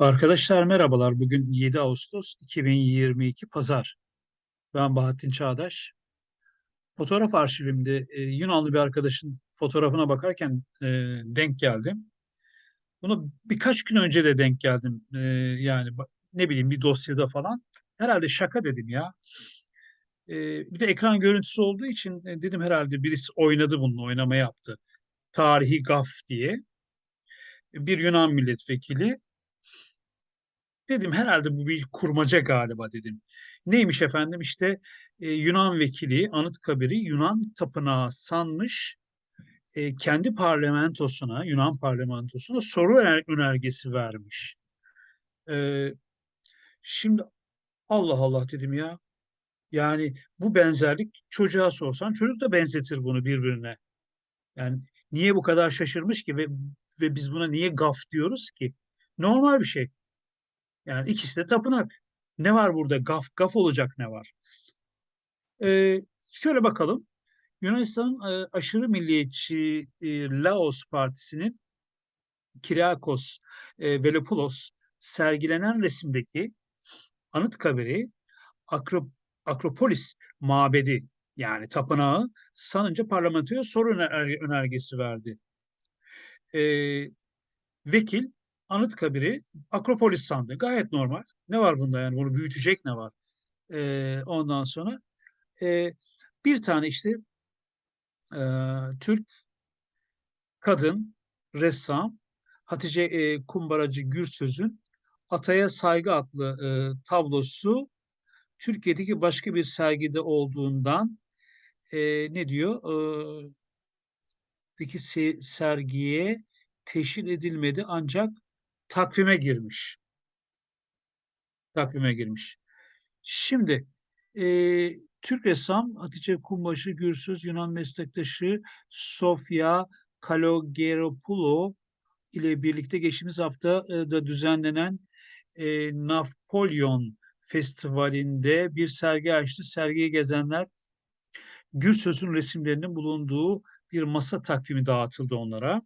Arkadaşlar merhabalar. Bugün 7 Ağustos 2022 Pazar. Ben Bahattin Çağdaş. Fotoğraf arşivimde e, Yunanlı bir arkadaşın fotoğrafına bakarken e, denk geldim. Bunu birkaç gün önce de denk geldim. E, yani ne bileyim bir dosyada falan. Herhalde şaka dedim ya. E, bir de ekran görüntüsü olduğu için e, dedim herhalde birisi oynadı bununla, oynama yaptı. Tarihi gaf diye. Bir Yunan milletvekili Dedim herhalde bu bir kurmaca galiba dedim. Neymiş efendim işte e, Yunan vekili Anıtkabir'i Yunan tapınağı sanmış e, kendi parlamentosuna Yunan parlamentosuna soru öner- önergesi vermiş. E, şimdi Allah Allah dedim ya yani bu benzerlik çocuğa sorsan çocuk da benzetir bunu birbirine. Yani niye bu kadar şaşırmış ki ve, ve biz buna niye gaf diyoruz ki? Normal bir şey. Yani ikisi de tapınak. Ne var burada? Gaf, gaf olacak ne var? Ee, şöyle bakalım. Yunanistan'ın e, aşırı milliyetçi e, Laos Partisi'nin Kyriakos e, Velopoulos sergilenen resimdeki Anıtkabir'i Akro, Akropolis mabedi yani tapınağı sanınca parlamentoya soru öner- önergesi verdi. Ee, vekil Anıtkabir'i Akropolis sandı. Gayet normal. Ne var bunda yani? Bunu büyütecek ne var? Ee, ondan sonra e, bir tane işte e, Türk kadın ressam Hatice e, Kumbaracı Gürsöz'ün Ataya Saygı adlı e, tablosu Türkiye'deki başka bir sergide olduğundan e, ne diyor? E, peki se- sergiye teşhir edilmedi ancak takvime girmiş. Takvime girmiş. Şimdi e, Türk ressam Hatice Kumbaşı Gürsüz, Yunan meslektaşı Sofia Kalogeropoulou ile birlikte geçtiğimiz hafta da düzenlenen e, Napolyon Festivali'nde bir sergi açtı. Sergiyi gezenler Gürsöz'ün resimlerinin bulunduğu bir masa takvimi dağıtıldı onlara.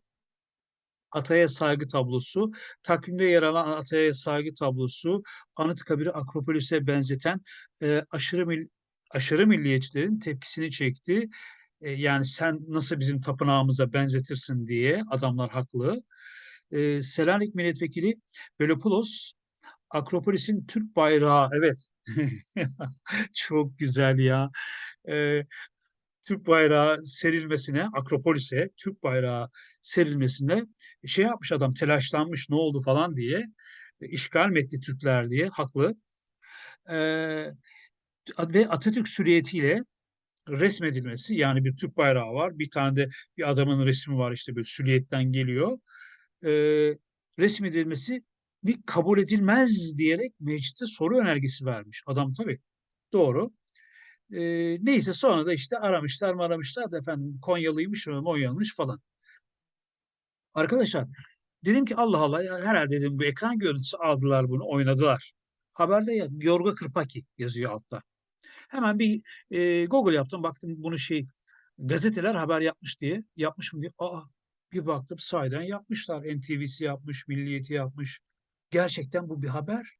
Ataya saygı tablosu, takvimde yer alan Ataya saygı tablosu, Anıtkabir'i Akropolis'e benzeten e, aşırı mil, aşırı milliyetçilerin tepkisini çekti. E, yani sen nasıl bizim tapınağımıza benzetirsin diye adamlar haklı. E, Selanik Milletvekili Velopoulos, Akropolis'in Türk bayrağı, evet çok güzel ya. E, Türk bayrağı serilmesine, Akropolis'e Türk bayrağı serilmesine şey yapmış adam telaşlanmış ne oldu falan diye e, işgal mi Türkler diye haklı. Ee, ve Atatürk süriyetiyle resmedilmesi yani bir Türk bayrağı var bir tane de bir adamın resmi var işte böyle sülyetten geliyor. Ee, resmedilmesi kabul edilmez diyerek mecliste soru önergesi vermiş. Adam tabii doğru. E, neyse sonra da işte aramışlar mı aramışlar da efendim Konyalıymış mı Monyalıymış falan. Arkadaşlar dedim ki Allah Allah herhalde dedim bu ekran görüntüsü aldılar bunu oynadılar. Haberde ya Yorga Kırpaki yazıyor altta. Hemen bir e, Google yaptım baktım bunu şey gazeteler haber yapmış diye yapmış mı diye. Aa bir baktım sahiden yapmışlar. NTV'si yapmış, Milliyeti yapmış. Gerçekten bu bir haber.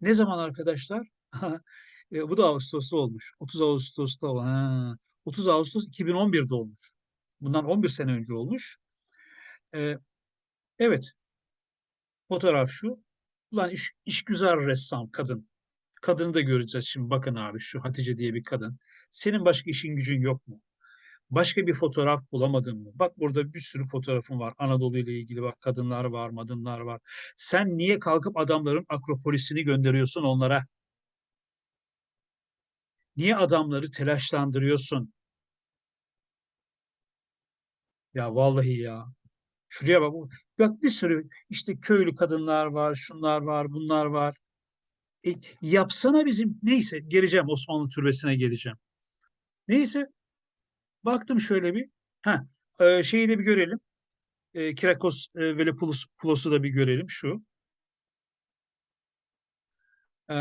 Ne zaman arkadaşlar? E, bu da Ağustos'ta olmuş. 30 Ağustos'ta. Ha. 30 Ağustos 2011'de olmuş. Bundan 11 sene önce olmuş. E, evet. Fotoğraf şu. Ulan iş, işgüzar ressam kadın. Kadını da göreceğiz şimdi. Bakın abi şu Hatice diye bir kadın. Senin başka işin gücün yok mu? Başka bir fotoğraf bulamadın mı? Bak burada bir sürü fotoğrafın var. Anadolu ile ilgili bak kadınlar var, madınlar var. Sen niye kalkıp adamların Akropolis'ini gönderiyorsun onlara? Niye adamları telaşlandırıyorsun? Ya vallahi ya. Şuraya bak. Bak bir sürü işte köylü kadınlar var, şunlar var, bunlar var. E, yapsana bizim neyse geleceğim Osmanlı türbesine geleceğim. Neyse baktım şöyle bir. Ha, e, şeyi de bir görelim. E, Kirakos e, Velopoulos Pulos'u da bir görelim şu. E,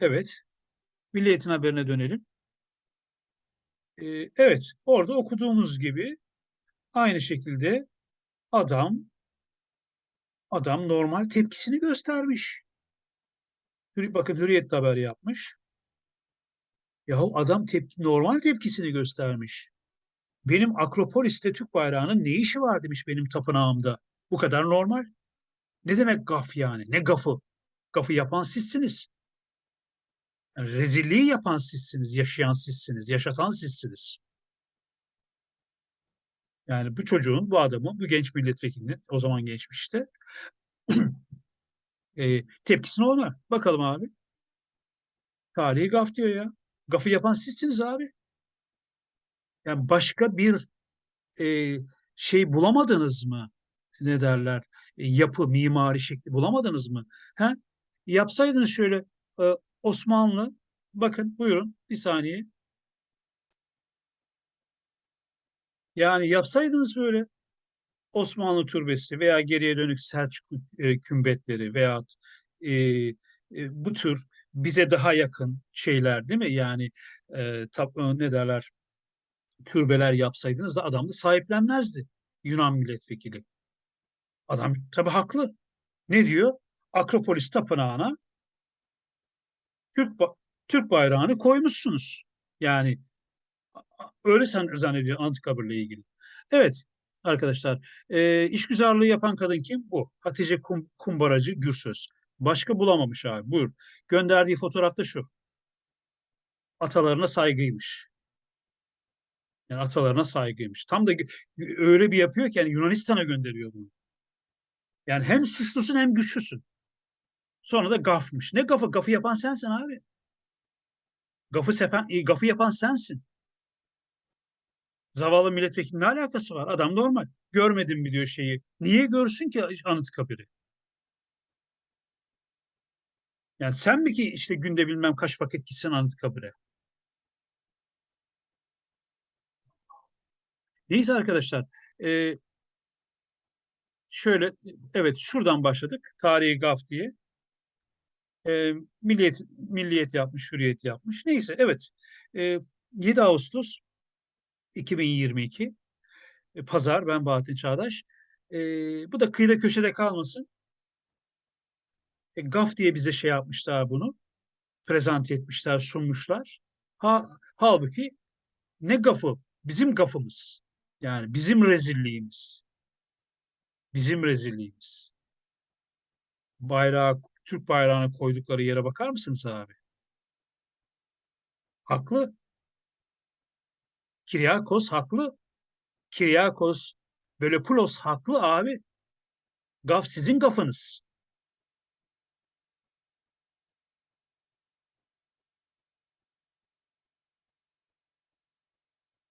evet. Milliyetin haberine dönelim. E, evet. Orada okuduğumuz gibi aynı şekilde adam Adam normal tepkisini göstermiş. Bakın Hürriyet haber yapmış. Yahu adam tepki, normal tepkisini göstermiş. Benim Akropolis'te Türk bayrağının ne işi var demiş benim tapınağımda. Bu kadar normal. Ne demek gaf yani? Ne gafı? Gafı yapan sizsiniz. Yani rezilliği yapan sizsiniz, yaşayan sizsiniz, yaşatan sizsiniz. Yani bu çocuğun, bu adamın, bu genç milletvekilinin, o zaman geçmişte e, tepkisi ne ona? Bakalım abi. Tarihi gaf diyor ya. Gafı yapan sizsiniz abi. Yani başka bir e, şey bulamadınız mı? Ne derler? E, yapı, mimari şekli bulamadınız mı? He? Yapsaydınız şöyle e, Osmanlı, bakın buyurun bir saniye. Yani yapsaydınız böyle Osmanlı türbesi veya geriye dönük Selçuklu e, kümbetleri veya e, e, bu tür bize daha yakın şeyler değil mi? Yani e, tap, e, ne derler? Türbeler yapsaydınız da adam da sahiplenmezdi Yunan milletvekili. Adam tabii haklı. Ne diyor? Akropolis tapınağına Türk Türk bayrağını koymuşsunuz. Yani öyle san zannediyor Anıtkabir'le ilgili. Evet arkadaşlar, e, işgüzarlığı yapan kadın kim? Bu. Hatice Kum, Kumbaracı Gürsöz. Başka bulamamış abi. Buyur. Gönderdiği fotoğrafta şu. Atalarına saygıymış. Yani atalarına saygıymış. Tam da öyle bir yapıyor ki yani Yunanistan'a gönderiyor bunu. Yani hem suçlusun hem güçlüsün. Sonra da gafmış. Ne gafı? Gafı yapan sensin abi. Gafı, sepen, e, gafı yapan sensin. Zavallı milletvekili ne alakası var? Adam normal. Görmedim mi diyor şeyi. Niye görsün ki Anıtkabir'i? Yani sen mi ki işte günde bilmem kaç vakit gitsin Anıtkabir'e? Neyse arkadaşlar. E, şöyle evet şuradan başladık. Tarihi gaf diye. E, milliyet, milliyet yapmış, hürriyet yapmış. Neyse evet. E, 7 Ağustos 2022 e, Pazar ben Bahattin Çağdaş. E, bu da kıyıda köşede kalmasın. E, GAF diye bize şey yapmışlar bunu. Prezent etmişler, sunmuşlar. Ha, halbuki ne gafı? Bizim gafımız. Yani bizim rezilliğimiz. Bizim rezilliğimiz. Bayrağı, Türk bayrağını koydukları yere bakar mısınız abi? Haklı. Kiryakos haklı. Kiryakos Velopoulos haklı abi. Gaf sizin gafınız.